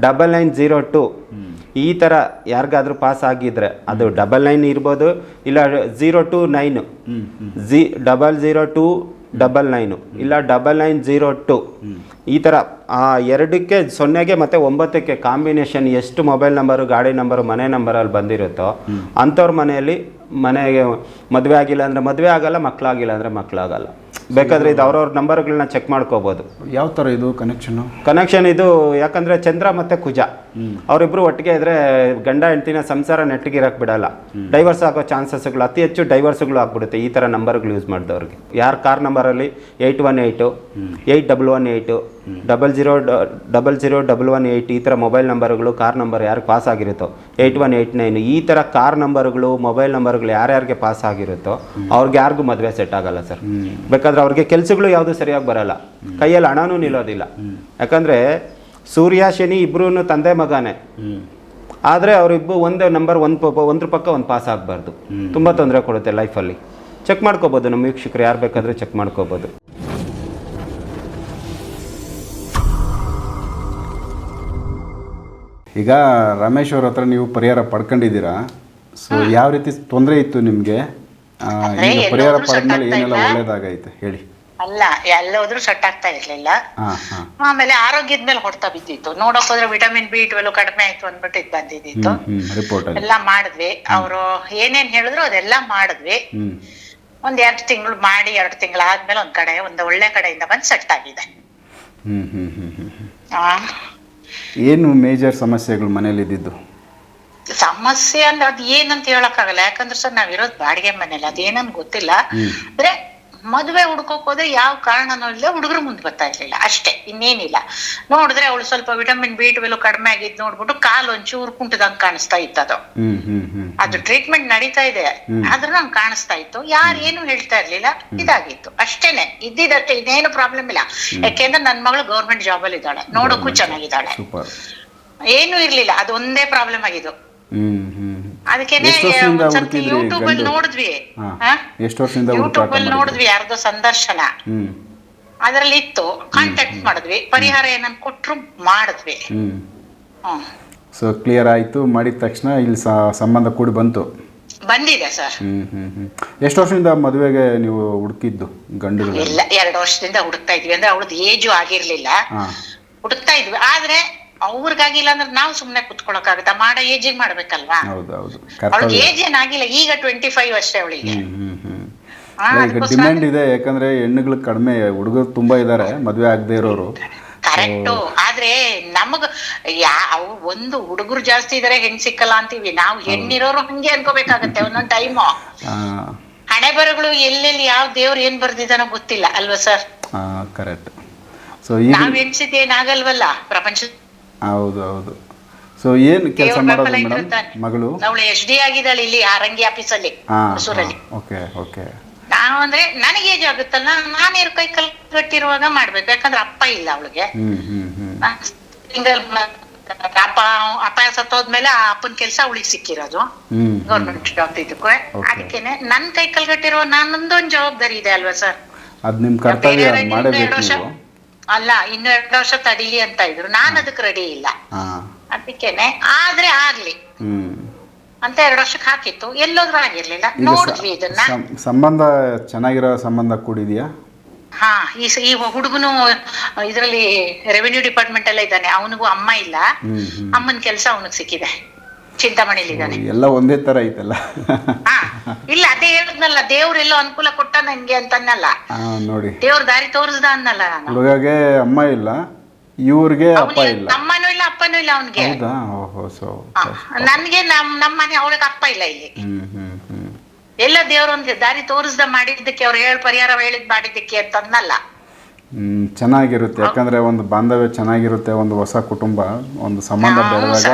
Double nine zero two ಈ ಥರ ಯಾರಿಗಾದ್ರೂ ಪಾಸ್ ಆಗಿದ್ರೆ ಅದು ಡಬಲ್ ನೈನ್ ಇರ್ಬೋದು ಇಲ್ಲ zero two nine G double zero two double nine ಇಲ್ಲ ಡಬಲ್ ನೈನ್ ಜೀರೋ ಟು ಈ ಥರ ಆ ಎರಡಕ್ಕೆ ಸೊನ್ನೆಗೆ ಮತ್ತು ಒಂಬತ್ತಕ್ಕೆ ಕಾಂಬಿನೇಷನ್ ಎಷ್ಟು ಮೊಬೈಲ್ ನಂಬರು ಗಾಡಿ ನಂಬರು ಮನೆ ನಂಬರಲ್ಲಿ ಬಂದಿರುತ್ತೋ ಅಂಥವ್ರ ಮನೆಯಲ್ಲಿ ಮನೆಗೆ ಮದುವೆ ಆಗಿಲ್ಲ ಅಂದರೆ ಮದುವೆ ಆಗಲ್ಲ ಮಕ್ಕಳಾಗಿಲ್ಲ ಅಂದರೆ ಮಕ್ಕಳಾಗಲ್ಲ ಬೇಕಾದರೆ ಇದು ಅವ್ರವ್ರ ನಂಬರ್ಗಳನ್ನ ಚೆಕ್ ಮಾಡ್ಕೋಬೋದು. ಯಾವ ಥರ ಇದು ಕನೆಕ್ಷನ್ನು ಕನೆಕ್ಷನ್ ಇದು ಯಾಕಂದ್ರೆ ಚಂದ್ರ ಮತ್ತೆ ಕುಜ. ಅವರಿಬ್ರು ಒಟ್ಟಿಗೆ ಇದ್ರೆ ಗಂಡ ಹೆಂಡತಿನ ಸಂಸಾರ ನೆಟ್ಟಿಗಿರಕ್ ಬಿಡಲ್ಲ. ಡೈವರ್ಸ್ ಆಗೋ ಚಾನ್ಸಸ್ಗಳು ಅತಿ ಹೆಚ್ಚು ಡೈವರ್ಸ್ಗಳು ಆಗ್ಬಿಡುತ್ತೆ ಈ ಥರ ನಂಬರ್ಗಳು ಯೂಸ್ ಮಾಡಿದವ್ರಿಗೆ. ಯಾರ car ನಂಬರಲ್ಲಿ eight one eight eight double one eight double zero double zero double one eight ಈ ಥರ ಮೊಬೈಲ್ ನಂಬರ್ಗಳು ಕಾರ್ ನಂಬರ್ ಯಾರಿಗೆ ಪಾಸ್ ಆಗಿರುತ್ತೋ ಏಯ್ಟ್ ಒನ್ ಏಯ್ಟ್ ನೈನ್ ಈ ಥರ ಕಾರ್ ನಂಬರ್ಗಳು ಮೊಬೈಲ್ ನಂಬರ್ಗಳು ಯಾರ್ಯಾರಿಗೆ ಪಾಸ್ ಆಗಿರುತ್ತೋ ಅವ್ರಿಗೆ ಯಾರಿಗೂ ಮದುವೆ ಸೆಟ್ ಆಗಲ್ಲ ಸರ್. ಬೇಕಾದ್ರೆ ಅವ್ರಿಗೆ ಕೆಲಸಗಳು ಯಾವುದು ಸರಿಯಾಗಿ ಬರಲ್ಲ. ಕೈಯಲ್ಲಿ ಹಣನೂ ನಿಲ್ಲೋದಿಲ್ಲ. ಯಾಕಂದ್ರೆ ಸೂರ್ಯ ಶನಿ ಇಬ್ಬರೂ ತಂದೆ ಮಗನೇ. ಆದರೆ ಅವರಿಬ್ಬರು ಒಂದೇ ನಂಬರ್ ಒಂದು ಒಂದ್ರ ಪಕ್ಕ ಒಂದು ಪಾಸ್ ಆಗಬಾರ್ದು. ತುಂಬ ತೊಂದರೆ ಕೊಡುತ್ತೆ ಲೈಫಲ್ಲಿ ಚೆಕ್ ಮಾಡ್ಕೋಬೋದು ನಮ್ಮ ವೀಕ್ಷಕರು ಯಾರು ಬೇಕಾದರೂ ಚೆಕ್ ಮಾಡ್ಕೋಬೋದು. ಈಗ ರಮೇಶ್ ಅವ್ರ ಹತ್ರ ನೀವು ಪರಿಹಾರ ಪಡ್ಕೊಂಡಿದ್ದೀರಾ? ಸೊ ಯಾವ ರೀತಿ ತೊಂದರೆ ಇತ್ತು ನಿಮಗೆ? ಈಗ ಪರಿಹಾರ ಪಡೆದ ಮೇಲೆ ಪಡೆದ್ಮೇಲೆ ಏನೆಲ್ಲ. ಒಳ್ಳೇದಾಗೈತೆ ಹೇಳಿ. ಅಲ್ಲ ಎಲ್ಲೋದ್ರೂ ಸೆಟ್ ಆಗ್ತಾ ಇರ್ಲಿಲ್ಲ. ಹಾಂ ಹಾಂ. ಆಮೇಲೆ ಆರೋಗ್ಯದ ಮೇಲೆ ಹೊಡ್ತಾ ಬಿದ್ದಿತ್ತು. ನೋಡಕ್ ಹೋದ್ರೆ ವಿಟಮಿನ್ ಬಿ ಟ್ವೆಲ್ ಕಡಿಮೆ ಆಯ್ತು ಅಂದ್ಬಿಟ್ಟು ಇದು ಬಂದಿದ್ದಿತ್ತು. ಎಲ್ಲಾ ಎಲ್ಲ ಮಾಡಿದ್ವಿ. ಅವರು ಏನೇನ್ ಹೇಳಿದ್ರು ಅದೆಲ್ಲ ಮಾಡಿದ್ವಿ. ಒಂದ್ ಎರಡು ತಿಂಗಳು ಮಾಡಿ ಎರಡು ತಿಂಗಳಾದ್ಮೇಲೆ ಒಂದ್ ಕಡೆ ಒಂದ್ ಒಳ್ಳೆ ಕಡೆಯಿಂದ ಬಂದ್ ಸೆಟ್ ಆಗಿದೆ. ಹ್ಮ್ ಹ್ಮ್ ಹ್ಮ್ ಆ, ಏನು ಮೇಜರ್ ಸಮಸ್ಯೆಗಳು ಮನೇಲಿ ಇದ್ದಿದ್ದು? ಸಮಸ್ಯೆ ಅಂದ್ರೆ ಅದ್ ಏನಂತ ಹೇಳಕ್ಕಾಗಲ್ಲ. ಯಾಕಂದ್ರೆ ಸರ್ ನಾವ್ ಇರೋದ್ ಬಾಡಿಗೆ ಮನೇಲಿ. ಅದೇನಂತ ಗೊತ್ತಿಲ್ಲ. ಅಂದ್ರೆ ಮದುವೆ ಹುಡ್ಕೋಕ್ ಹೋದ್ರೆ ಯಾವ ಕಾರಣನೂ ಇಲ್ಲ ಹುಡುಗರು ಮುಂದೆ ಬರ್ತಾ ಇರ್ಲಿಲ್ಲ ಅಷ್ಟೇ ಇನ್ನೇನಿಲ್ಲ. ನೋಡಿದ್ರೆ ಅವಳು ಸ್ವಲ್ಪ ವಿಟಮಿನ್ ಬಿ ಟ್ವೆಲ್ ಕಡಿಮೆ ಆಗಿದ್ ನೋಡ್ಬಿಟ್ಟು ಕಾಲು ಒಂಚೂರು ಕುಂಟದಂಗ್ ಕಾಣಿಸ್ತಾ ಇತ್ತದು. ಅದು ಟ್ರೀಟ್ಮೆಂಟ್ ನಡೀತಾ ಇದೆ. ಆದ್ರೂ ನಂಗೆ ಕಾಣಿಸ್ತಾ ಇತ್ತು. ಯಾರು ಏನು ಹೇಳ್ತಾ ಇರ್ಲಿಲ್ಲ ಇದಾಗಿತ್ತು. ಅಷ್ಟೇನೆ ಇದ್ದಿದ್ದಷ್ಟೇ ಇದೇನು ಪ್ರಾಬ್ಲಮ್ ಇಲ್ಲ. ಯಾಕೆಂದ್ರೆ ನನ್ ಮಗಳು ಗೌರ್ಮೆಂಟ್ ಜಾಬ್ ಅಲ್ಲಿ ಇದ್ದಾಳೆ ನೋಡೋಕ್ಕೂ ಚೆನ್ನಾಗಿದ್ದಾಳೆ. ಏನು ಇರ್ಲಿಲ್ಲ ಅದೊಂದೇ ಪ್ರಾಬ್ಲಮ್ ಆಗಿದ್ದು. ಅದಕ್ಕೇನೆ ಯೂಟ್ಯೂಬ್ ಅಲ್ಲಿ ನೋಡಿದ್ವಿ. ಎಷ್ಟು ವರ್ಷದಿಂದ ಯೂಟ್ಯೂಬ್ ಅಲ್ಲಿ ನೋಡಿದ್ವಿ ಯಾರ್ದೋ ಸಂದರ್ಶನ. ಅದರಲ್ಲಿ ಇತ್ತು. ಕಾಂಟ್ಯಾಕ್ಟ್ ಮಾಡಿದ್ವಿ. ಪರಿಹಾರ ಏನನ್ ಕೊಟ್ರು ಮಾಡಿದ್ವಿ. ಸೊ ಕ್ಲಿಯರ್ ಆಯಿತು. ಮಾಡಿದ ತಕ್ಷಣ ಇಲ್ಲಿ ಸಂಬಂಧ ಕೂಡಿ ಬಂತು. ಬಂದಿದೆ ಸರ್. ಎಷ್ಟು ವರ್ಷದಿಂದ ಮದುವೆಗೆ ನೀವು ಹುಡುಕಿದ್ದು ಗಂಡು ಇಲ್ಲ ಎರಡು ವರ್ಷದಿಂದ ಹುಡುಕ್ತಾ ಇದ್ವಿ. ಅಂದ್ರೆ ಅವಳದ್ದು ಏಜು ಆಗಿರ್ಲಿಲ್ಲ. ಹುಡುಕ್ತಾ ಇದ್ವಿ. ಆದ್ರೆ ಅವ್ರಿಗಾಗಿಲ್ಲ ಅಂದ್ರೆ ನಾವು ಸುಮ್ನೆ ಕುತ್ಕೊಳಕ್ಕಾಗತ್ತಾ? ಮಾಡ ಏಜಿಗೆ ಮಾಡ್ಬೇಕಲ್ವಾ? ಹೌದು ಹೌದು ಅವಳಿಗೆ ಏಜ್ ಏನಾಗಿಲ್ಲ ಈಗ ಟ್ವೆಂಟಿ ಫೈವ್ ಅಷ್ಟೇ ಅವಳಿಗೆ. ಈಗ ಡಿಮ್ಯಾಂಡ್ ಇದೆ ಯಾಕಂದ್ರೆ ಹೆಣ್ಣುಗಳು ಕಡಿಮೆ ಹುಡುಗರು ತುಂಬಾ ಇದಾರೆ ಮದ್ವೆ ಆಗದೆ ಇರೋರು. ಕರೆಕ್ಟ್. ಆದ್ರೆ ನಮಗ್ ಯಾ ಅವು ಒಂದು ಹುಡುಗರು ಜಾಸ್ತಿ ಇದಾರೆ ಹೆಣ್ ಸಿಕ್ಕಲ್ಲ ಅಂತೀವಿ. ನಾವು ಹೆಣ್ಣಿರೋರು ಹಂಗೆ ಅನ್ಕೋಬೇಕಾಗತ್ತೆ ಒಂದೊಂದ್ ಟೈಮು ಹಣೆ ಬರಗಳು ಎಲ್ಲೆಲ್ಲಿ ಯಾವ ದೇವ್ರು ಏನ್ ಬರ್ದಿದಾನೋ ಗೊತ್ತಿಲ್ಲ ಅಲ್ವಾ ಸರ್? ಕರೆಕ್ಟ್ ಸೊ ನಾವ್ ಹೆಣ್ಸಿದ್ದೇನಾಗಲ್ವಲ್ಲ ಏನಾಗಲ್ವಲ್ಲ ಪ್ರಪಂಚ ಹೌದು ಹೌದು. ಸೊ ಏನು ಕೆಲಸ ಮಾಡೋದು ಮೇಡಮ್? ಮಗಳು? ಅವಳು ಎಚ್ ಡಿ ಆಗಿದ್ದಾಳೆ ಇಲ್ಲಿ ಆರಂಗಿ ಆಫೀಸಲ್ಲಿ ಮೈಸೂರಲ್ಲಿ ಓಕೆ ಓಕೆ. ನಾವು ಅಂದ್ರೆ ನನಗೆ ಏಜ್ ಆಗುತ್ತಲ್ಲ ಇರ್ ಕೈ ಕಲ್ ಕಟ್ಟಿರುವಾಗ ಮಾಡ್ಬೇಕು. ಯಾಕಂದ್ರೆ ಅಪ್ಪ ಇಲ್ಲ ಅವಳಿಗೆ. ಸಿಂಗಲ್ ಅಪ್ಪ ಅಪ್ಪ ಸತ್ತೋದ್ಮೇಲೆ ಆ ಅಪ್ಪನ ಕೆಲಸ ಅವಳಿಗೆ ಸಿಕ್ಕಿರೋದು. ಗೌರ್ಮೆಂಟ್ ಜಾಬ್ ಇದಕ್ಕೆ ಅದಕ್ಕೇನೆ ನನ್ ಕೈ ಕಲ್ಗಟ್ಟಿರೋ ನನ್ನೊಂದೊಂದು ಜವಾಬ್ದಾರಿ ಇದೆ ಅಲ್ವಾ ಸರ್? ಅದು ನಿಮ್ಮ ಕರ್ತವ್ಯ ಮಾಡಬೇಕು ಅಲ್ಲ ಇನ್ನು ಎರಡು ವರ್ಷ ತಡೀಲಿ ಅಂತ ಇದ್ರು. ನಾನು ಅದಕ್ಕೆ ರೆಡಿ ಇಲ್ಲ. ಹಾಂ. ಅದಕ್ಕೇನೆ. ಆದ್ರೆ ಆಗ್ಲಿ. ಹ್ಮ್. ಅಂತ ಎರಡು ವರ್ಷಕ್ಕೆ ಹಾಕಿತ್ತು. ಎಲ್ಲೋದ್ರೂ ಆಗಿರ್ಲಿಲ್ಲ. ಈಗ ನೋಡಿದ್ವಿ ಇದನ್ನ. ಸಂ- ಸಂಬಂಧ ಚೆನ್ನಾಗಿರೋ ಸಂಬಂಧ ಕೂಡಿದೆಯಾ? ಹಾ ಈ ಸ- ಈ ಹುಡುಗನು ಇದ್ರಲ್ಲಿ ರೆವಿನ್ಯೂ ಡಿಪಾರ್ಟ್ಮೆಂಟ್ ಎಲ್ಲ ಇದ್ದಾನೆ. ಅವನಿಗೂ ಅಮ್ಮ ಇಲ್ಲ. ಅಮ್ಮನ್ ಕೆಲ್ಸ ಅಮ್ಮನ ಕೆಲಸ ಅವನಿಗೆ ಸಿಕ್ಕಿದೆ. ಚಿಂತಾಮಣಿಲಿ ಇದ್ದಾನೆ ಎಲ್ಲ ಒಂದೇ ತರ ಐತಲ್ಲ. ಇಲ್ಲ ಅದೇ ಹೇಳುದ್ನಲ್ಲ ದೇವ್ರೆಲ್ಲೋ ಅನುಕೂಲ ಕೊಟ್ಟ ನಂಗೆ ಅಂತ ಅನ್ನಲ್ಲ ನೋಡಿ. ದೇವ್ರ ದಾರಿ ತೋರಿಸ್ದ ಅನ್ನಲ್ಲ ನಾನು. ಹುಡುಗಗೆ ಅಮ್ಮ ಇಲ್ಲ ಇವ್ರಿಗೆ ಅಪ್ಪ ಇಲ್ಲ. ಅಮ್ಮನೂ ಇಲ್ಲ ಅಪ್ಪನೂ ಇಲ್ಲ ಅವನ್ಗೆ. ಹೌದಾ? ಓಹೋ ಸೊ ನನ್ಗೆ ನಮ್ ನಮ್ಮ ಮನೆ ಅವಳಿಗೆ ಅಪ್ಪ ಇಲ್ಲ ಇಲ್ಲಿ. ಹ್ಮ್ ಹ್ಮ್ ಹ್ಮ್. ಎಲ್ಲ ದೇವ್ರ ಒಂದ್ ದಾರಿ ತೋರಿಸ್ದ ಮಾಡಿದ್ದಕ್ಕೆ ಅವ್ರು ಹೇಳ ಪರಿಹಾರ ಹೇಳಿದ್ ಮಾಡಿದ್ದಕ್ಕೆ ಅಂತ ಅನ್ನಲ್ಲ ಚೆನ್ನಾಗಿರುತ್ತೆ. ಯಾಕಂದ್ರೆ ಒಂದು ಬಾಂಧವ್ಯ ಚೆನ್ನಾಗಿರುತ್ತೆ ಒಂದು ಹೊಸ ಕುಟುಂಬ ಒಂದು ಸಂಬಂಧ ಬೆಳೆದಾಗ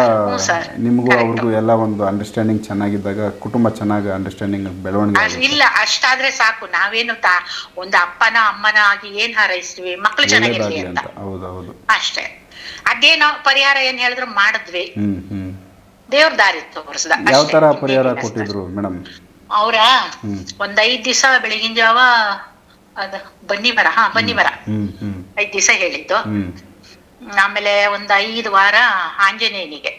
ನಿಮಗೂ ಅವ್ರಿಗೂ ಎಲ್ಲ ಒಂದು ಅಂಡರ್ಸ್ಟ್ಯಾಂಡಿಂಗ್ ಚೆನ್ನಾಗಿದ್ದಾಗ ಕುಟುಂಬ ಚೆನ್ನಾಗಿ ಅಂಡರ್ಸ್ಟ್ಯಾಂಡಿಂಗ್ ಬೆಳವಣಿಗೆ ಇಲ್ಲ ಅಷ್ಟಾದ್ರೆ ಸಾಕು. ನಾವೇನು ತಾ ಒಂದು ಅಪ್ಪನ ಅಮ್ಮನ ಆಗಿ ಏನ್ ಹಾರೈಸ್ತೀವಿ ಮಕ್ಳು ಚೆನ್ನಾಗಿರ್ಲಿ ಒಳ್ಳೇದಾಗ್ಲಿ ಅಂತ. ಅಂತ. ಹೌದು ಹೌದು ಅಷ್ಟೇ. ಅದೇನೋ ಪರಿಹಾರ ಏನ್ ಹೇಳಿದ್ರು ಮಾಡಿದ್ವಿ. ದೇವ್ರ ದಾರಿ ತೋರಿಸ್ದ. ಯಾವ ತರ ಪರಿಹಾರ ಕೊಟ್ಟಿದ್ರು ಮೇಡಮ್? ಅವ್ರ? ಒಂದ್ ಐದ್ ದಿವಸ ಬೆಳಗಿನ ಜಾವ ಅದ ಬನ್ನಿ ಮರ ಹಾ ಬನ್ನಿ ಮರ. ಐದ್ ದಿವಸ ಹೇಳಿದ್ದು. ಆಮೇಲೆ ಒಂದ್ ಐದು ವಾರ ಆಂಜನೇಯನಿಗೆ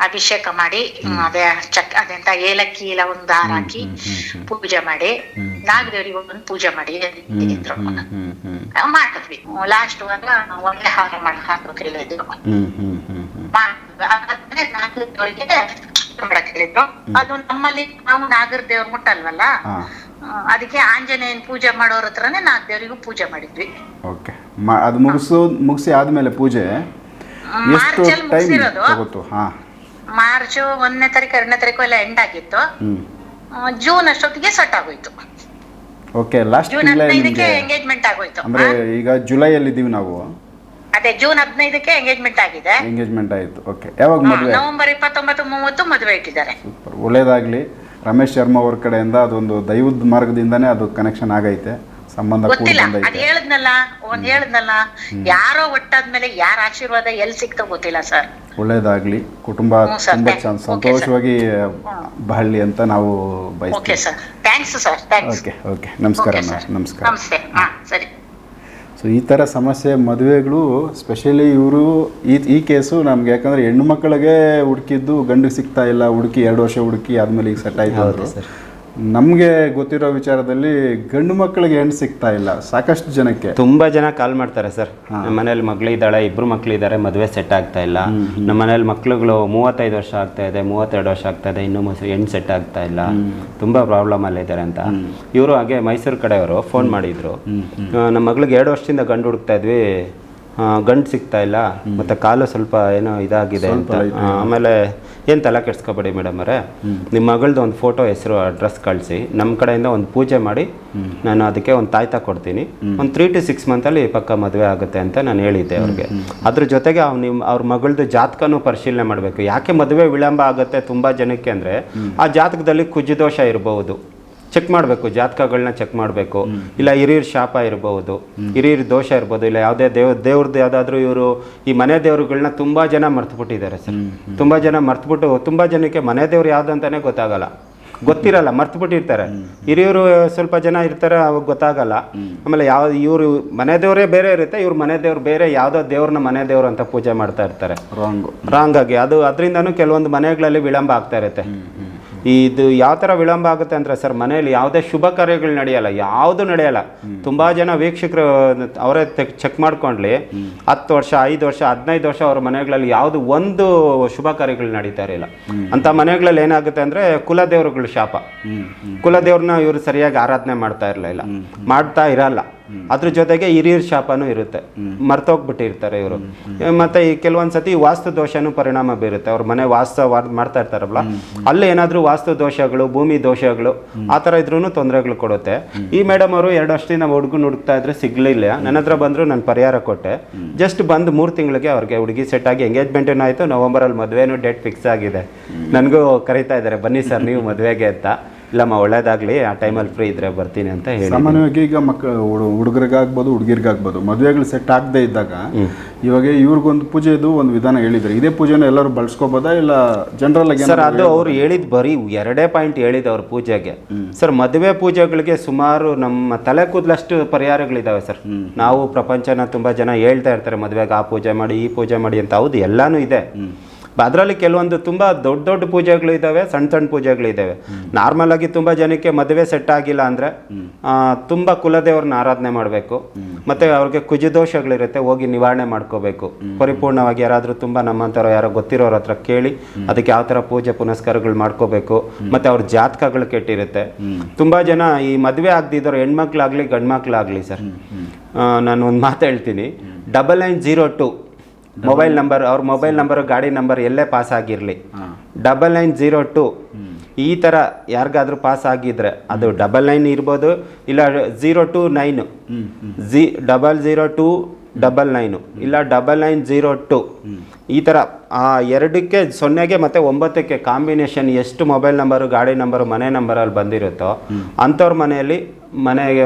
ಅಭಿಷೇಕ ಮಾಡಿ ಅದೇ ಚಕ್ ಅದೆಂತ ಏಲಕ್ಕಿ ಎಲ್ಲ ಒಂದ್ ದಾರ ಹಾಕಿ ಪೂಜೆ ಮಾಡಿ ನಾಗದೇವರಿಗೆ ಒಂದು ಪೂಜೆ ಮಾಡಿ ಅಂತಿದ್ರು ಮಾಡಿದ್ವಿ ಲಾಸ್ಟ್ ವಾರ ಒಂದೇ ಹಾರ ಮಾಡಿ ಹಾಕೋಕ್ ಹೇಳಿದ್ರು ನಾಗದೇವರಿಗೆ ಮಾಡಕ್ ಹೇಳಿದ್ರು ಅದು ನಮ್ಮಲ್ಲಿ ನಾವು ನಾಗರ ದೇವ್ರ ಮುಟ್ಟಲ್ವಲ್ಲ ಅದಕ್ಕೆ ಆಂಜನೇಯನ್ ಪೂಜೆ ಮಾಡೋರ ಹತ್ರನೇ ನಾಗದೇವರಿಗೂ ಪೂಜೆ ಮಾಡಿದ್ವಿ. ಓಕೆ. ಅದು ಮುಗಿಸು ಮುಗಿಸಿ ಆದ್ಮೇಲೆ ಪೂಜೆ. ಎಷ್ಟು ಮಾರ್ಚ್ ಅಲ್ಲಿ ಟೈಮ್ ತಗೋತು? ಹಾಂ. ಮಾರ್ಚ್ ಒಂದನೇ ತಾರೀಕು ಎರಡನೇ ತಾರೀಕು ಎಲ್ಲ ಎಂಡ್ ಆಗಿತ್ತು. ಜೂನ್ ಅಷ್ಟೊತ್ತಿಗೆ ಸೆಟ್ ಆಗೋಯ್ತು. ಓಕೆ ಲಾಸ್ಟ್ ಜೂನ್ ಇದಕ್ಕೆ ಹದಿನೈದಕ್ಕೆ ಎಂಗೇಜ್ಮೆಂಟ್ ಆಗೋಯ್ತು. ಅಂದ್ರೆ ಈಗ ಜುಲೈಯಲ್ಲಿದ್ದೀವಿ ನಾವು. ಅದೇ ಜೂನ್ ಹದಿನೈದಕ್ಕೆ ಎಂಗೇಜ್ಮೆಂಟ್ ಆಗಿದೆ. ಎಂಗೇಜ್ಮೆಂಟ್ ಆಯಿತು. ಓಕೆ. ಯಾವಾಗ ಮದುವೆ? ನವೆಂಬರ್ ಇಪ್ಪತ್ತೊಂಬತ್ತು ಮೂವತ್ತು ಮದುವೆ ಇಟ್ಟಿದ್ದಾರೆ. ಸೂಪರ್. ಒಳ್ಳೇದಾಗಲಿ. ರಮೇಶ್ ಶರ್ಮಾ ಅವ್ರ ಕಡೆಯಿಂದ ಅದೊಂದು ದೈವದ ಮಾರ್ಗದಿಂದನೇ ಅದು ಕನೆಕ್ಷನ್ ಆಗೈತೆ ಸಂಬಂಧ ಗೊತ್ತಿಲ್ಲ ಅದ್ ಹೇಳದ್ನಲ್ಲ ಒಂದ್ ಹೇಳದ್ನಲ್ಲ ಯಾರೋ ಒಟ್ಟಾದ್ಮೇಲೆ ಯಾರ ಆಶೀರ್ವಾದ ಎಲ್ಲಿ ಸಿಕ್ತೋ ಗೊತ್ತಿಲ್ಲ ಸರ್. ಒಳ್ಳೇದಾಗಲಿ ಕುಟುಂಬ ತುಂಬ ಸಂತೋಷವಾಗಿ ಬಾಳಲಿ ಅಂತ ನಾವು okay ಬಯಸ್ತೀವಿ. Sir thanks sir thanks okay okay ನಮಸ್ಕಾರ ನಮಸ್ಕಾರ. ನಮಸ್ತೆ ಹಾ ಸರಿ. ಸೊ ಈ ಥರ ಸಮಸ್ಯೆ ಮದುವೆಗಳು ಸ್ಪೆಷಲಿ ಇವರು, ಈ ಈ ಕೇಸು ನಮ್ಗೆ ಯಾಕಂದ್ರೆ ಹೆಣ್ಣು ಮಕ್ಕಳಿಗೆ ಹುಡುಕಿದ್ದು ಗಂಡಿಗೆ ಸಿಗ್ತಾ ಇಲ್ಲ, ಹುಡುಕಿ ಎರಡು ವರ್ಷ ಹುಡುಕಿ ಆದ್ಮೇಲೆ ಈಗ ಸೆಟ್ ಆಯ್ತು ಸರ್. ನಮ್ಗೆ ಗೊತ್ತಿರೋ ವಿಚಾರದಲ್ಲಿ ಗಂಡು ಮಕ್ಕಳಿಗೆ ಹೆಣ್ಣು ಸಿಗ್ತಾ ಇಲ್ಲ ಸಾಕಷ್ಟು ಜನಕ್ಕೆ. ತುಂಬಾ ಜನ ಕಾಲ್ ಮಾಡ್ತಾರೆ ಸರ್. ನಮ್ಮ ಮನೇಲಿ ಮಗಳಿದ್ದಾಳೆ ಇಬ್ರು ಮಕ್ಕಳಿದ್ದಾರೆ ಮದುವೆ ಸೆಟ್ ಆಗ್ತಾ ಇಲ್ಲ. ನಮ್ಮ ಮನೇಲಿ ಮಕ್ಳುಗಳು ಮೂವತ್ತೈದು ವರ್ಷ ಆಗ್ತಾ ಇದೆ ಮೂವತ್ತೆರಡು ವರ್ಷ ಆಗ್ತಾ ಇದೆ ಇನ್ನೂ ಮಸ ಹೆಣ್ಣು ಸೆಟ್ ಆಗ್ತಾ ಇಲ್ಲ. ತುಂಬಾ ಪ್ರಾಬ್ಲಮ್ ಅಲ್ಲಿದ್ದಾರೆ ಅಂತ. ಇವರು ಹಾಗೆ ಮೈಸೂರು ಕಡೆಯವರು ಫೋನ್ ಮಾಡಿದ್ರು. ನಮ್ಮ ಮಗಳಿಗೆ ಎರಡು ವರ್ಷದಿಂದ ಗಂಡು ಹುಡುಕ್ತಾ ಇದ್ವಿ. ಗಂಡು ಸಿಗ್ತಾ ಇಲ್ಲ ಮತ್ತೆ ಕಾಲು ಸ್ವಲ್ಪ ಏನೋ ಇದಾಗಿದೆ ಅಂತ. ಆಮೇಲೆ ಏನು ತಲೆ ಕೆಡ್ಸ್ಕೊಬೇಡಿ ಮೇಡಮ್ ಅವರೇ. ನಿಮ್ಮ ಮಗಳದ್ದು ಒಂದು ಫೋಟೋ ಹೆಸರು ಅಡ್ರೆಸ್ ಕಳಿಸಿ. ನಮ್ಮ ಕಡೆಯಿಂದ ಒಂದು ಪೂಜೆ ಮಾಡಿ ನಾನು ಅದಕ್ಕೆ ಒಂದು ತಾಯ್ತ ಕೊಡ್ತೀನಿ. ಒಂದು ತ್ರೀ ಟು ಸಿಕ್ಸ್ ಮಂತಲ್ಲಿ ಪಕ್ಕ ಮದುವೆ ಆಗುತ್ತೆ ಅಂತ ನಾನು ಹೇಳಿದ್ದೆ ಅವ್ರಿಗೆ. ಅದ್ರ ಜೊತೆಗೆ ಅವ್ನು ನಿಮ್ಮ ಅವ್ರ ಮಗಳದ್ದು ಜಾತಕನೂ ಪರಿಶೀಲನೆ ಮಾಡಬೇಕು. ಯಾಕೆ ಮದುವೆ ವಿಳಂಬ ಆಗುತ್ತೆ ತುಂಬಾ ಜನಕ್ಕೆ ಅಂದ್ರೆ ಆ ಜಾತಕದಲ್ಲಿ ಕುಜದೋಷ ಇರಬಹುದು. ಚೆಕ್ ಮಾಡಬೇಕು ಜಾತಕಗಳನ್ನ ಚೆಕ್ ಮಾಡಬೇಕು. ಇಲ್ಲ ಹಿರಿಯರ ಶಾಪ ಇರಬಹುದು ಹಿರಿಯರ್ ದೋಷ ಇರ್ಬೋದು ಇಲ್ಲ ಯಾವುದೇ ದೇವ್ ದೇವ್ರದ್ದು ಯಾವುದಾದ್ರೂ ಇವರು ಈ ಮನೆ ದೇವರುಗಳನ್ನ ತುಂಬಾ ಜನ ಮರ್ತುಬಿಟ್ಟಿದ್ದಾರೆ ಸರ್. ತುಂಬಾ ಜನ ಮರ್ತುಬಿಟ್ಟು ತುಂಬಾ ಜನಕ್ಕೆ ಮನೆ ದೇವ್ರು ಯಾವ್ದು ಅಂತಾನೆ ಗೊತ್ತಾಗಲ್ಲ. ಗೊತ್ತಿರಲ್ಲ ಮರ್ತ್ಬಿಟ್ಟಿರ್ತಾರೆ. ಹಿರಿಯರು ಸ್ವಲ್ಪ ಜನ ಇರ್ತಾರೆ ಅವಾಗ ಗೊತ್ತಾಗಲ್ಲ. ಆಮೇಲೆ ಯಾವ ಇವರು ಮನೆ ದೇವರೇ ಬೇರೆ ಇರುತ್ತೆ ಇವ್ರ ಮನೆ ದೇವ್ರು ಬೇರೆ ಯಾವುದೋ ದೇವ್ರನ್ನ ಮನೆ ದೇವ್ರು ಅಂತ ಪೂಜೆ ಮಾಡ್ತಾ ಇರ್ತಾರೆ. ರಾಂಗ್ ರಾಂಗ್ ಆಗಿ. ಅದು ಅದರಿಂದನೂ ಕೆಲವೊಂದು ಮನೆಗಳಲ್ಲಿ ವಿಳಂಬ ಆಗ್ತಾ ಇರುತ್ತೆ. ಇದು ಯಾವ ಥರ ವಿಳಂಬ ಆಗುತ್ತೆ ಅಂದರೆ ಸರ್ ಮನೆಯಲ್ಲಿ ಯಾವುದೇ ಶುಭ ಕಾರ್ಯಗಳು ನಡೆಯಲ್ಲ ಯಾವುದು ನಡೆಯಲ್ಲ. ತುಂಬಾ ಜನ ವೀಕ್ಷಕರು ಅವರೇ ಚೆಕ್ ಮಾಡ್ಕೊಂಡ್ಲಿ. ಹತ್ತು ವರ್ಷ ಐದು ವರ್ಷ ಹದಿನೈದು ವರ್ಷ ಅವ್ರ ಮನೆಗಳಲ್ಲಿ ಯಾವುದು ಒಂದು ಶುಭ ಕಾರ್ಯಗಳು ನಡೀತಾ ಇರಲಿಲ್ಲ. ಅಂತ ಮನೆಗಳಲ್ಲಿ ಏನಾಗುತ್ತೆ ಅಂದರೆ ಕುಲದೇವರುಗಳ ಶಾಪ. ಕುಲದೇವ್ರನ್ನ ಇವರು ಸರಿಯಾಗಿ ಆರಾಧನೆ ಮಾಡ್ತಾ ಇರಲಿಲ್ಲ. ಮಾಡ್ತಾ ಇರಲ್ಲ. ಅದ್ರ ಜೊತೆಗೆ ಹಿರಿಯರ್ ಶಾಪನೂ ಇರುತ್ತೆ. ಮರ್ತೋಗ್ಬಿಟ್ಟಿರ್ತಾರೆ ಇವರು. ಮತ್ತೆ ಈ ಕೆಲವೊಂದ್ ಸತಿ ವಾಸ್ತು ದೋಷನೂ ಪರಿಣಾಮ ಬೀರುತ್ತೆ. ಅವ್ರ ಮನೆ ವಾಸ್ತ ಮಾಡ್ತಾ ಇರ್ತಾರಲ್ಲ ಅಲ್ಲಿ ಏನಾದ್ರೂ ವಾಸ್ತು ದೋಷಗಳು ಭೂಮಿ ದೋಷಗಳು ಆ ಥರ ಇದ್ರೂ ತೊಂದರೆಗಳು ಕೊಡುತ್ತೆ. ಈ ಮೇಡಮ್ ಅವರು ಎರಡು ವರ್ಷದಿಂದ ಹುಡುಗನ ಹುಡುಕ್ತಾ ಇದ್ರೆ ಸಿಗ್ಲಿಲ್ಲ. ನನ್ನ ಹತ್ರ ಬಂದ್ರು ನಾನು ಪರಿಹಾರ ಕೊಟ್ಟೆ. ಜಸ್ಟ್ ಬಂದು ಮೂರು ತಿಂಗಳಿಗೆ ಅವ್ರಿಗೆ ಹುಡುಗಿ ಸೆಟ್ ಆಗಿ ಎಂಗೇಜ್ಮೆಂಟ್ ಆಯ್ತು. ನವಂಬರಲ್ಲಿ ಮದುವೆನೂ ಡೇಟ್ ಫಿಕ್ಸ್ ಆಗಿದೆ. ನನಗೂ ಕರಿತಾ ಇದ್ದಾರೆ ಬನ್ನಿ ಸರ್ ನೀವು ಮದುವೆಗೆ ಅಂತ. ಇಲ್ಲಮ್ಮ ಒಳ್ಳೇದಾಗಲಿ ಆ ಟೈಮಲ್ಲಿ ಫ್ರೀ ಇದ್ರೆ ಬರ್ತೀನಿ ಅಂತ ಹೇಳಿ ಸಾಮಾನ್ಯವಾಗಿ ಈಗ ಮಕ್ಕ ಹುಡುಗರಿಗಾಗ್ಬೋದು ಹುಡುಗಿರ್ಗಾಗ್ಬೋದು ಮದುವೆಗಳು ಸೆಟ್ ಆಗದೆ ಇದ್ದಾಗ ಇವಾಗ ಇವ್ರಿಗೊಂದು ಪೂಜೆದು ಒಂದು ವಿಧಾನ ಹೇಳಿದ್ರು ಇದೇ ಪೂಜೆನ ಎಲ್ಲರೂ ಬಳಸ್ಕೋಬೋದಾ ಇಲ್ಲ ಜನರಲ್ ಆಗಿ ಸರ್ ಅದು ಅವ್ರು ಹೇಳಿದ್ ಬರೀ ಎರಡೇ ಪಾಯಿಂಟ್ ಹೇಳಿದ್ ಅವ್ರ ಪೂಜೆಗೆ. ಸರ್ ಮದುವೆ ಪೂಜೆಗಳಿಗೆ ಸುಮಾರು ನಮ್ಮ ತಲೆ ಕೂದಲಷ್ಟು ಪರಿಹಾರಗಳಿದಾವೆ ಸರ್ ನಾವು ಪ್ರಪಂಚನ ತುಂಬಾ ಜನ ಹೇಳ್ತಾ ಇರ್ತಾರೆ ಮದುವೆಗೆ ಆ ಪೂಜೆ ಮಾಡಿ ಈ ಪೂಜೆ ಮಾಡಿ ಅಂತ. ಹೌದು ಎಲ್ಲಾನು ಇದೆ. ಅದರಲ್ಲಿ ಕೆಲವೊಂದು ತುಂಬ ದೊಡ್ಡ ದೊಡ್ಡ ಪೂಜೆಗಳು ಇದ್ದಾವೆ ಸಣ್ಣ ಸಣ್ಣ ಪೂಜೆಗಳು ಇದಾವೆ. ನಾರ್ಮಲ್ ಆಗಿ ತುಂಬ ಜನಕ್ಕೆ ಮದುವೆ ಸೆಟ್ ಆಗಿಲ್ಲ ಅಂದ್ರೆ ತುಂಬ ಕುಲದೇವ್ರನ್ನ ಆರಾಧನೆ ಮಾಡಬೇಕು. ಮತ್ತೆ ಅವ್ರಿಗೆ ಕುಜದೋಷಗಳಿರುತ್ತೆ ಹೋಗಿ ನಿವಾರಣೆ ಮಾಡ್ಕೋಬೇಕು. ಪರಿಪೂರ್ಣವಾಗಿ ಯಾರಾದ್ರೂ ತುಂಬ ನಮ್ಮಂತರ ಯಾರೋ ಗೊತ್ತಿರೋರ ಹತ್ರ ಕೇಳಿ ಅದಕ್ಕೆ ಯಾವ ಥರ ಪೂಜೆ ಪುನಸ್ಕಾರಗಳು ಮಾಡ್ಕೋಬೇಕು. ಮತ್ತೆ ಅವ್ರ ಜಾತಕಗಳು ಕೆಟ್ಟಿರುತ್ತೆ. ತುಂಬಾ ಜನ ಈ ಮದುವೆ ಆಗದಿದ್ದವ್ರು ಹೆಣ್ಮಕ್ಳಾಗ್ಲಿ ಗಂಡ್ಮಕ್ಳಾಗ್ಲಿ ಸರ್. ನಾನು ಒಂದು ಮಾತು ಹೇಳ್ತೀನಿ. Double nine zero two mobile number ಅವ್ರ ಮೊಬೈಲ್ ನಂಬರ್ ಗಾಡಿ ನಂಬರ್ ಎಲ್ಲೇ ಪಾಸ್ ಆಗಿರಲಿ. ಡಬಲ್ ನೈನ್ ಜೀರೋ ಟು ಈ ಥರ ಯಾರಿಗಾದ್ರೂ ಪಾಸ್ ಆಗಿದ್ರೆ ಅದು ಡಬಲ್ ನೈನ್ ಇರ್ಬೋದು ಇಲ್ಲ zero two nine G double zero two double nine ಇಲ್ಲ ಡಬಲ್ ನೈನ್ ಜೀರೋ ಟು ಈ ಥರ ಆ ಎರಡಕ್ಕೆ ಸೊನ್ನೆಗೆ ಮತ್ತು ಒಂಬತ್ತಕ್ಕೆ ಕಾಂಬಿನೇಷನ್ ಎಷ್ಟು ಮೊಬೈಲ್ ನಂಬರು ಗಾಡಿ ನಂಬರು ಮನೆ ನಂಬರಲ್ಲಿ ಬಂದಿರುತ್ತೋ ಅಂಥವ್ರ ಮನೆಯಲ್ಲಿ ಮನೆಗೆ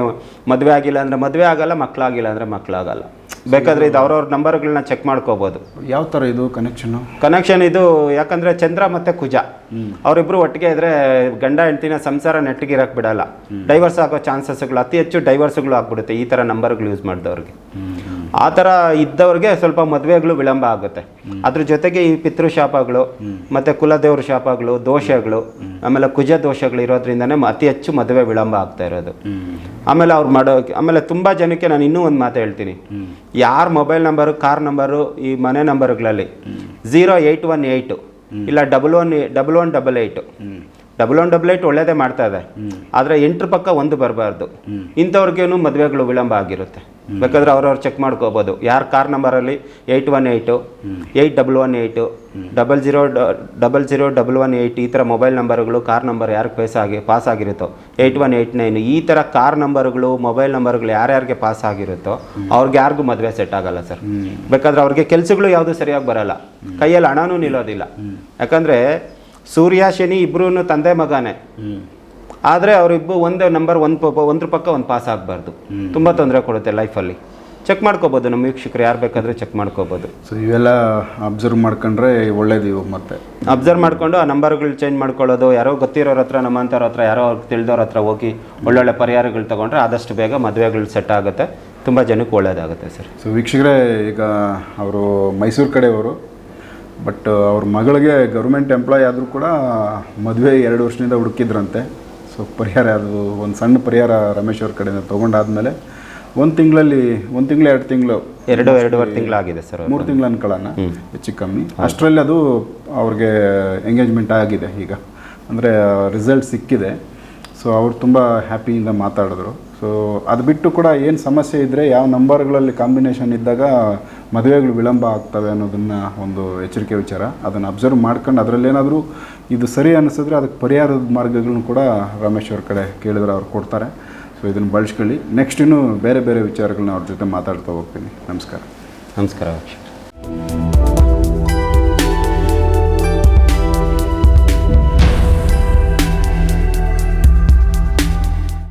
ಮದುವೆ ಆಗಿಲ್ಲ ಅಂದರೆ ಮದುವೆ ಆಗಲ್ಲ ಮಕ್ಕಳಾಗಿಲ್ಲ ಅಂದರೆ ಮಕ್ಕಳಾಗಲ್ಲ ಬೇಕಾದ್ರೆ ಇದು ಅವ್ರವ್ರ ನಂಬರ್ಗಳನ್ನ ಚೆಕ್ ಮಾಡ್ಕೋಬೋದು. ಯಾವ ಥರ ಇದು ಕನೆಕ್ಷನ್ ಕನೆಕ್ಷನ್ ಇದು ಯಾಕಂದ್ರೆ ಚಂದ್ರ ಮತ್ತೆ ಕುಜ. ಅವರಿಬ್ರು ಒಟ್ಟಿಗೆ ಇದ್ರೆ ಗಂಡ ಹೆಂಡತಿನ ಸಂಸಾರ ನೆಟ್ಟಿಗಿರಕ್ ಬಿಡಲ್ಲ. ಡೈವರ್ಸ್ ಆಗೋ ಚಾನ್ಸಸ್ಗಳು ಅತಿ ಹೆಚ್ಚು ಡೈವರ್ಸ್ಗಳು ಆಗ್ಬಿಡುತ್ತೆ ಈ ತರ ನಂಬರ್ಗಳು ಯೂಸ್ ಮಾಡಿದವ್ರಿಗೆ. ಆ ಥರ ಇದ್ದವ್ರಿಗೆ ಸ್ವಲ್ಪ ಮದುವೆಗಳು ವಿಳಂಬ ಆಗುತ್ತೆ. ಅದ್ರ ಜೊತೆಗೆ ಈ ಪಿತೃಶಾಪಗಳು ಮತ್ತೆ ಕುಲದೇವ್ರ ಶಾಪಗಳು ದೋಷಗಳು ಆಮೇಲೆ ಕುಜ ದೋಷಗಳು ಇರೋದ್ರಿಂದನೇ ಅತಿ ಹೆಚ್ಚು ಮದುವೆ ವಿಳಂಬ ಆಗ್ತಾ ಇರೋದು. ಆಮೇಲೆ ಅವ್ರು ಮಾಡೋ ಆಮೇಲೆ ತುಂಬ ಜನಕ್ಕೆ ನಾನು ಇನ್ನೂ ಒಂದು ಮಾತು ಹೇಳ್ತೀನಿ. ಯಾರ ಮೊಬೈಲ್ ನಂಬರು ಕಾರ್ ನಂಬರು ಈ ಮನೆ ನಂಬರ್ಗಳಲ್ಲಿ ಝೀರೋ ಏಯ್ಟ್ ಒನ್ ಏಯ್ಟು ಇಲ್ಲ double one double one double eight double one double eight ಒಳ್ಳೇದೇ ಮಾಡ್ತಾ ಇದೆ. ಆದರೆ ಎಂಟ್ರ ಪಕ್ಕ ಒಂದು ಬರಬಾರ್ದು. ಇಂಥವ್ರಿಗೇನು ಮದುವೆಗಳು ವಿಳಂಬ ಆಗಿರುತ್ತೆ. ಬೇಕಾದ್ರೆ ಅವ್ರವ್ರು ಚೆಕ್ ಮಾಡ್ಕೋಬೋದು. ಯಾರ car ನಂಬರಲ್ಲಿ eight one eight eight double one eight double zero double zero double one eight ಈ ಥರ ಮೊಬೈಲ್ ನಂಬರ್ಗಳು ಕಾರ್ ನಂಬರ್ ಯಾರಿಗೆ ಪೇಸ್ ಆಗಿ ಪಾಸ್ ಆಗಿರುತ್ತೋ ಏಯ್ಟ್ ಒನ್ ಏಯ್ಟ್ ನೈನ್ ಈ ಥರ ಕಾರ್ ನಂಬರ್ಗಳು ಮೊಬೈಲ್ ನಂಬರ್ಗಳು ಯಾರ್ಯಾರಿಗೆ ಪಾಸ್ ಆಗಿರುತ್ತೋ ಅವ್ರಿಗೆ ಯಾರಿಗೂ ಮದುವೆ ಸೆಟ್ ಆಗಲ್ಲ ಸರ್. ಬೇಕಾದ್ರೆ ಅವ್ರಿಗೆ ಕೆಲಸಗಳು ಯಾವುದು ಸರಿಯಾಗಿ ಬರಲ್ಲ. ಕೈಯಲ್ಲಿ ಹಣನೂ ನಿಲ್ಲೋದಿಲ್ಲ. ಯಾಕಂದರೆ ಸೂರ್ಯ ಶನಿ ಇಬ್ಬರೂ ತಂದೆ ಮಗನೇ. ಆದರೆ ಅವರಿಬ್ಬರು ಒಂದೇ ನಂಬರ್ ಒಂದು ಒಂದ್ರ ಪಕ್ಕ ಒಂದು ಪಾಸ್ ಆಗಬಾರ್ದು. ತುಂಬ ತೊಂದರೆ ಕೊಡುತ್ತೆ ಲೈಫಲ್ಲಿ ಚೆಕ್ ಮಾಡ್ಕೋಬೋದು ನಮ್ಮ ವೀಕ್ಷಕರು ಯಾರು ಬೇಕಾದರೂ ಚೆಕ್ ಮಾಡ್ಕೋಬೋದು. ಸೊ ಇವೆಲ್ಲ ಅಬ್ಸರ್ವ್ ಮಾಡ್ಕೊಂಡ್ರೆ ಒಳ್ಳೇದು ಇವು ಮತ್ತೆ. ಅಬ್ಸರ್ವ್ ಮಾಡ್ಕೊಂಡು ಆ ನಂಬರ್ಗಳು ಚೇಂಜ್ ಮಾಡ್ಕೊಳ್ಳೋದು. ಯಾರೋ ಗೊತ್ತಿರೋರ ಹತ್ರ ನಮ್ಮಂಥವ್ರ ಹತ್ರ ಯಾರೋ ಅವ್ರಿಗೆ ತಿಳಿದವ್ರ ಹತ್ರ ಹೋಗಿ ಒಳ್ಳೊಳ್ಳೆ ಪರಿಹಾರಗಳು ತೊಗೊಂಡ್ರೆ ಆದಷ್ಟು ಬೇಗ ಮದುವೆಗಳು ಸೆಟ್ ಆಗುತ್ತೆ. ತುಂಬ ಜನಕ್ಕೆ ಒಳ್ಳೇದಾಗುತ್ತೆ ಸರ್. ಸೊ ವೀಕ್ಷಕರೇ ಈಗ ಅವರು ಮೈಸೂರು ಕಡೆಯವರು. ಬಟ್ ಅವ್ರ ಮಗಳಿಗೆ ಗೌರ್ಮೆಂಟ್ ಎಂಪ್ಲಾಯ್ ಆದರೂ ಕೂಡ ಮದುವೆ ಎರಡು ವರ್ಷದಿಂದ ಹುಡುಕಿದ್ರಂತೆ. ಸೊ ಪರಿಹಾರ ಅದು ಒಂದು ಸಣ್ಣ ಪರಿಹಾರ ರಮೇಶ್ ಅವ್ರ ಕಡೆಯಿಂದ ತೊಗೊಂಡಾದ್ಮೇಲೆ ಒಂದು ತಿಂಗಳಲ್ಲಿ ಒಂದು ತಿಂಗಳು ಎರಡು ತಿಂಗಳು ಎರಡು ಎರಡೂವರೆ ತಿಂಗಳಾಗಿದೆ ಸರ್ ಮೂರು ತಿಂಗಳು ಅನ್ಕೊಳ್ಳೋಣ ಹೆಚ್ಚು ಕಮ್ಮಿ. ಅಷ್ಟರಲ್ಲಿ ಅದು ಅವ್ರಿಗೆ ಎಂಗೇಜ್ಮೆಂಟ್ ಆಗಿದೆ ಈಗ. ಅಂದರೆ ರಿಸಲ್ಟ್ ಸಿಕ್ಕಿದೆ. ಸೊ ಅವ್ರು ತುಂಬ ಹ್ಯಾಪಿಯಿಂದ ಮಾತಾಡಿದ್ರು. ಸೊ ಅದು ಬಿಟ್ಟು ಕೂಡ ಏನು ಸಮಸ್ಯೆ ಇದ್ದರೆ ಯಾವ ನಂಬರ್ಗಳಲ್ಲಿ ಕಾಂಬಿನೇಷನ್ ಇದ್ದಾಗ ಮದುವೆಗಳು ವಿಳಂಬ ಆಗ್ತವೆ ಅನ್ನೋದನ್ನು ಒಂದು ಎಚ್ಚರಿಕೆ ವಿಚಾರ. ಅದನ್ನು ಅಬ್ಸರ್ವ್ ಮಾಡ್ಕೊಂಡು ಅದರಲ್ಲೇನಾದರೂ ಇದು ಸರಿ ಅನ್ನಿಸಿದ್ರೆ ಅದಕ್ಕೆ ಪರಿಹಾರದ ಮಾರ್ಗಗಳನ್ನು ಕೂಡ ರಮೇಶ್ ಅವ್ರ ಕಡೆ ಕೇಳಿದ್ರೆ ಅವ್ರು ಕೊಡ್ತಾರೆ. ಸೊ ಇದನ್ನು ಬಳಸ್ಕೊಳ್ಳಿ. ನೆಕ್ಸ್ಟ್ ಇನ್ನೂ ಬೇರೆ ಬೇರೆ ವಿಚಾರಗಳನ್ನ ಅವ್ರ ಜೊತೆ ಮಾತಾಡ್ತಾ ಹೋಗ್ತೀನಿ. ನಮಸ್ಕಾರ. ನಮಸ್ಕಾರ